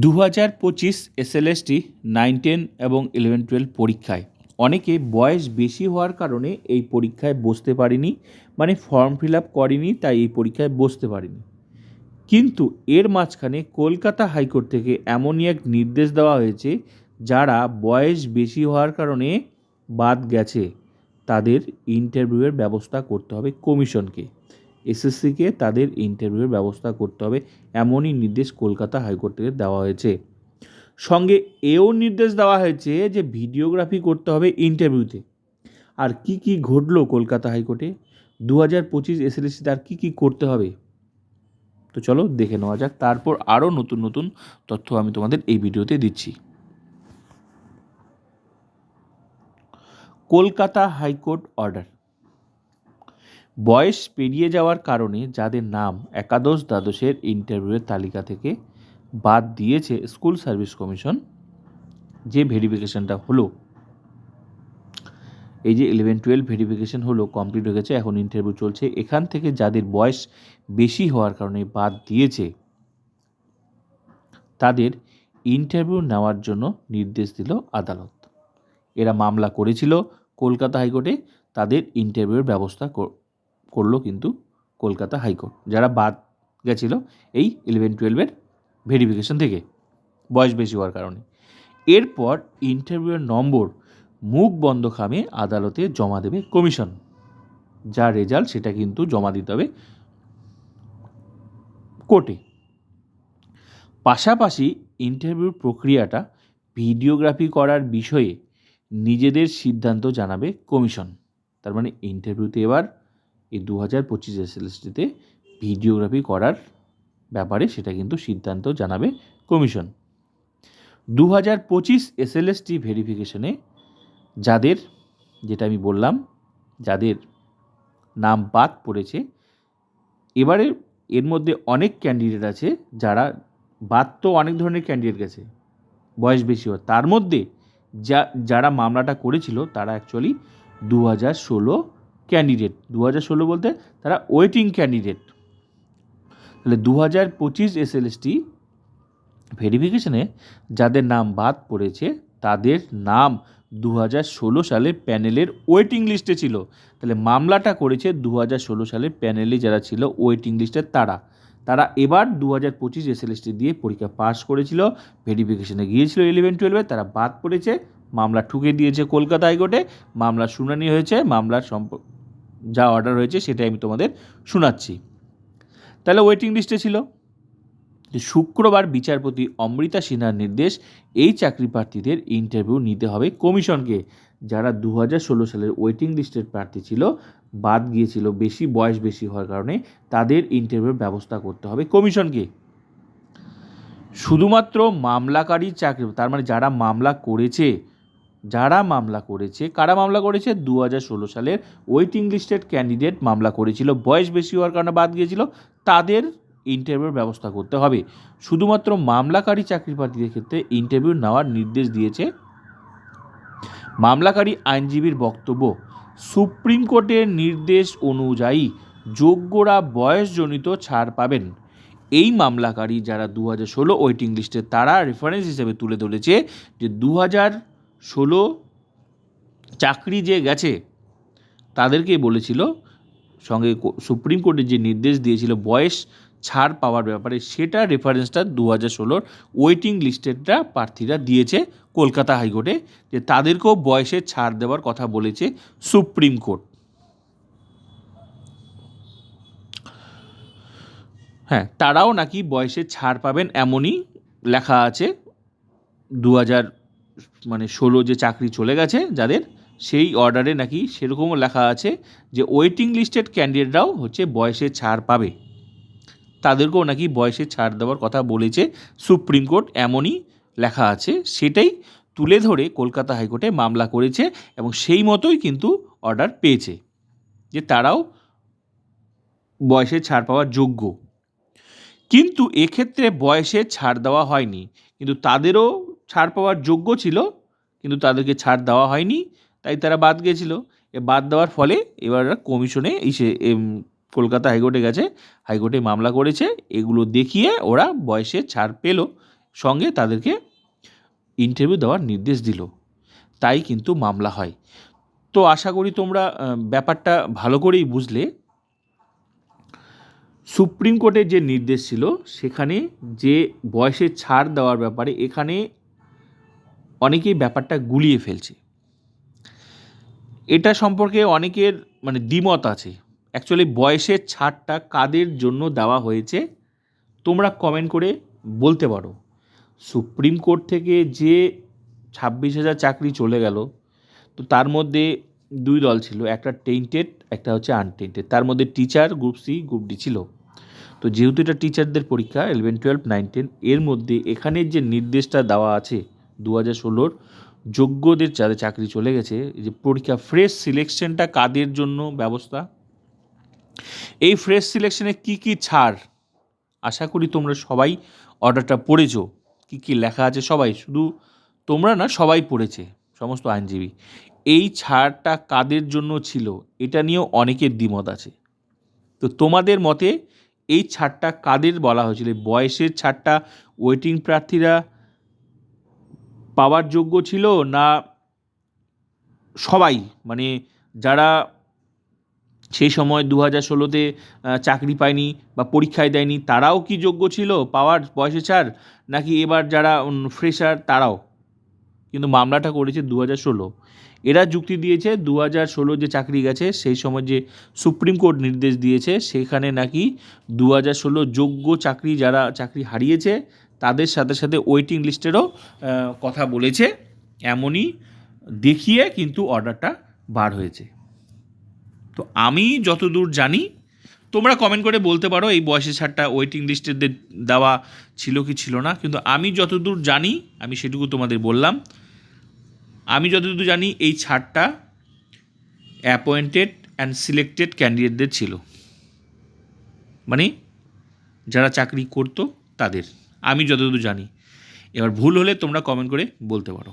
দু হাজার পঁচিশ S L S T nine ten এবং ইলেভেন টুয়েলভ পরীক্ষায়। অনেকে বয়স বেশি হওয়ার কারণে এই পরীক্ষায় বসতে পারেনি মানে ফর্ম ফিল আপ করেনি, তাই এই পরীক্ষায় বসতে পারেনি। কিন্তু এর মাঝখানে কলকাতা হাইকোর্ট থেকে এমনই এক নির্দেশ দেওয়া হয়েছে, যারা বয়স বেশি হওয়ার কারণে বাদ গেছে, তাদের ইন্টারভিউয়ের ব্যবস্থা করতে হবে কমিশনকে। এসএসসিকে তাদের ইন্টারভিউয়ের ব্যবস্থা করতে হবে, এমনই নির্দেশ কলকাতা হাইকোর্ট থেকে দেওয়া হয়েছে। সঙ্গে এও নির্দেশ দেওয়া হয়েছে যে ভিডিওগ্রাফি করতে হবে ইন্টারভিউতে আর কি কি ঘটলো কলকাতা হাইকোর্টে? দু হাজার পঁচিশ এসএলএসিতে আর কী কী করতে হবে? তো চলো দেখে নেওয়া যাক। তারপর আরও নতুন নতুন তথ্য আমি তোমাদের এই ভিডিওতে দিচ্ছি। কলকাতা হাইকোর্ট অর্ডার বয়স পেরিয়ে যাওয়ার কারণে যাদের নাম একাদশ দ্বাদশের ইন্টারভিউয়ের তালিকা থেকে বাদ দিয়েছে স্কুল সার্ভিস কমিশন যে ভেরিফিকেশনটা হলো, এই যে ইলেভেন টুয়েলভ ভেরিফিকেশন হলো কমপ্লিট হয়ে গেছে, এখন ইন্টারভিউ চলছে, এখান থেকে যাদের বয়স বেশি হওয়ার কারণে বাদ দিয়েছে, তাদের ইন্টারভিউ নেওয়ার জন্য নির্দেশ দিল আদালত। এরা মামলা করেছিল, কলকাতা হাইকোর্টে তাদের ইন্টারভিউয়ের ব্যবস্থা করল কিন্তু কলকাতা হাইকোর্ট। যারা বাদ গেছিল এই ইলেভেন টুয়েলভের ভেরিফিকেশন থেকে, বয়স বেশি হওয়ার কারণে। এরপর ইন্টারভিউয়ের নম্বর মুখ বন্ধ খামে আদালতে জমা দেবে কমিশন যা রেজাল্ট সেটা কিন্তু জমা দিতে হবে কোর্টে। পাশাপাশি ইন্টারভিউর প্রক্রিয়াটা ভিডিওগ্রাফি করার বিষয়ে নিজেদের সিদ্ধান্ত জানাবে কমিশন তার মানে ইন্টারভিউতে এবার এই দু হাজার পঁচিশ এসএলএসটিতে ভিডিওগ্রাফি করার ব্যাপারে সেটা কিন্তু সিদ্ধান্ত জানাবে কমিশন। দু হাজার পঁচিশ এসএলএসটি ভেরিফিকেশনে যাদের, যেটা আমি বললাম, যাদের নাম বাদ পড়েছে, এবারে এর মধ্যে অনেক ক্যান্ডিডেট আছে যারা বাদ তো অনেক ধরনের ক্যান্ডিডেট গেছে, বয়স বেশি হয় তার মধ্যে যা, যারা মামলাটা করেছিল, তারা অ্যাকচুয়ালি দু হাজার ষোলো ক্যান্ডিডেট দু হাজার ষোলো বলতে তারা ওয়েটিং ক্যান্ডিডেট তাহলে দু হাজার পঁচিশ এসএলএসটি ভেরিফিকেশনে যাদের নাম বাদ পড়েছে, তাদের নাম দু হাজার ষোলো সালে প্যানেলের ওয়েটিং লিস্টে ছিল। তাহলে মামলাটা করেছে দু হাজার ষোলো সালে প্যানেলে যারা ছিল ওয়েটিং লিস্টের তারা। তারা এবার দু হাজার পঁচিশ এসএলএসটি দিয়ে পরীক্ষা পাস করেছিল ভেরিফিকেশনে গিয়েছিল ইলেভেন টুয়েলভে তারা বাদ পড়েছে, মামলা ঠুকে দিয়েছে কলকাতা হাইকোর্টে, মামলার শুনানি হয়েছে, মামলার সম্প যা অর্ডার হয়েছে সেটাই আমি তোমাদের শোনাচ্ছি। তাহলে ওয়েটিং লিস্টে ছিল শুক্রবার বিচারপতি অমৃতা সিনহার নির্দেশ এই চাকরি প্রার্থীদের ইন্টারভিউ নিতে হবে কমিশনকে। যারা দু ষোলো সালের ওয়েটিং লিস্টের প্রার্থী ছিল, বাদ গিয়েছিল, বেশি বয়স বেশি হওয়ার কারণে তাদের ইন্টারভিউর ব্যবস্থা করতে হবে কমিশনকে। শুধুমাত্র মামলাকারী চাকরি, তার মানে যারা মামলা করেছে যারা মামলা করেছে, কারা মামলা করেছে? দু হাজার ষোলো সালের ওয়েটিং লিস্টেড ক্যান্ডিডেট মামলা করেছিল। বয়স বেশি হওয়ার কারণে বাদ গিয়েছিল। তাদের ইন্টারভিউর ব্যবস্থা করতে হবে। শুধুমাত্র মামলাকারী চাকরি প্রার্থীদের ক্ষেত্রে ইন্টারভিউ নেওয়ার নির্দেশ দিয়েছে মামলাকারী আইনজীবীর বক্তব্য। সুপ্রিম কোর্টের নির্দেশ অনুযায়ী যোগ্যরা বয়সজনিত ছাড় পাবেন। এই মামলাকারী যারা দু হাজার ষোলো ওয়েটিং লিস্টে তারা রেফারেন্স হিসেবে তুলে ধরেছে যে দু হাজার ষোলো চাকরি যে গেছে তাদেরকে বলেছিল, সঙ্গে সুপ্রিম কোর্টের যে নির্দেশ দিয়েছিল, বয়স ছাড় পাওয়ার ব্যাপারে, সেটা রেফারেন্সটা দু হাজার ষোলোর ওয়েটিং লিস্টেডটা প্রার্থীরা দিয়েছে কলকাতা হাইকোর্টে, যে তাদেরকেও বয়সে ছাড় দেওয়ার কথা বলেছে সুপ্রিম কোর্ট। হ্যাঁ তারাও নাকি বয়সে ছাড় পাবেন এমনই লেখা আছে দু হাজার মানে ষোলো যে চাকরি চলে গেছে যাদের, সেই অর্ডারে নাকি সেরকমও লেখা আছে যে ওয়েটিং লিস্টেড ক্যান্ডিডেটরাও হচ্ছে বয়সে ছাড় পাবে। তাদেরকেও নাকি বয়সে ছাড় দেওয়ার কথা বলেছে সুপ্রিম কোর্ট, এমনই লেখা আছে। সেটাই তুলে ধরে কলকাতা হাইকোর্টে মামলা করেছে এবং সেই মতোই কিন্তু অর্ডার পেয়েছে যে তারাও বয়সে ছাড় পাওয়ার যোগ্য। কিন্তু এক্ষেত্রে বয়সে ছাড় দেওয়া হয়নি, কিন্তু তাদেরও ছাড় পাওয়ার যোগ্য ছিল, কিন্তু তাদেরকে ছাড় দেওয়া হয়নি, তাই তারা বাদ গিয়েছিল এ বাদ দেওয়ার ফলে এবার কমিশনে এসে কলকাতা হাইকোর্টে গেছে, হাইকোর্টে মামলা করেছে, এগুলো দেখিয়ে ওরা বয়সে ছাড় পেল, সঙ্গে তাদেরকে ইন্টারভিউ দেওয়ার নির্দেশ দিল। তাই কিন্তু মামলা হয়। তো আশা করি তোমরা ব্যাপারটা ভালো করেই বুঝলে। সুপ্রিম কোর্টের যে নির্দেশ ছিল, সেখানে যে বয়সের ছাড় দেওয়ার ব্যাপারে, এখানে অনেকেই ব্যাপারটা গুলিয়ে ফেলছে। এটা সম্পর্কে অনেকের মানে দ্বিমত আছে। অ্যাকচুয়ালি বয়সের ছাড়টা কাদের জন্য দেওয়া হয়েছে, তোমরা কমেন্ট করে বলতে পারো। সুপ্রিম কোর্ট থেকে যে ছাব্বিশ হাজার চাকরি চলে গেল, তো তার মধ্যে দুই দল ছিল, একটা টেন্টেড একটা হচ্ছে আনটেন্টেড তার মধ্যে teacher group C group D ছিল। তো যেহেতু এটা টিচারদের পরীক্ষা ইলেভেন টুয়েলভ নাইন টেন এর মধ্যে এখানের যে নির্দেশটা দেওয়া আছে দু হাজার ষোলোর যোগ্যদের যাদের চাকরি চলে গেছে যে পরীক্ষা ফ্রেশ সিলেকশনটা কাদের জন্য ব্যবস্থা? এই ফ্রেশ সিলেকশনে কি কি ছাড়? আশা করি তোমরা সবাই অর্ডারটা পড়েছো। কি কি লেখা আছে সবাই? শুধু তোমরা না, সবাই পড়েছে, সমস্ত আইনজীবী। এই ছাড়টা কাদের জন্য ছিল? এটা নিয়েও অনেকের দ্বিমত আছে। তো তোমাদের মতে এই ছাড়টা কাদের বলা হয়েছিল? বয়সের ছাড়টা ওয়েটিং প্রার্থীরা পাওয়ার যোগ্য ছিল না সবাই? মানে যারা সেই সময় দু হাজার ষোলোতে চাকরি পায়নি বা পরীক্ষায় দেয়নি, তারাও কি যোগ্য ছিল? পাওয়ার, বয়সে ছাড়? নাকি এবার যারা ফ্রেশার তারাও? কিন্তু মামলাটা করেছে দু হাজার ষোলো। এরা যুক্তি দিয়েছে দু হাজার ষোলো যে চাকরি গেছে, সেই সময় যে সুপ্রিম কোর্ট নির্দেশ দিয়েছে, সেখানে নাকি দু হাজার ষোলো যোগ্য চাকরি যারা, চাকরি হারিয়েছে তাদের সাথে সাথে ওয়েটিং লিস্টেরও কথা বলেছে। এমনই দেখিয়ে কিন্তু অর্ডারটা বার হয়েছে। তো আমি যতদূর জানি, তোমরা কমেন্ট করে বলতে পারো এই বয়সের ছাড়টা ওয়েটিং লিস্টের দেওয়া ছিল কি ছিল না। কিন্তু আমি যতদূর জানি, আমি সেটুকু তোমাদের বললাম, আমি যতদূর জানি এই ছাড়টা অ্যাপয়েন্টেড অ্যান্ড সিলেক্টেড ক্যান্ডিডেটদের ছিল। মানে যারা চাকরি করতো, তাদের। আমি যতদূর জানি। এবার ভুল হলে তোমরা কমেন্ট করে বলতে পারো।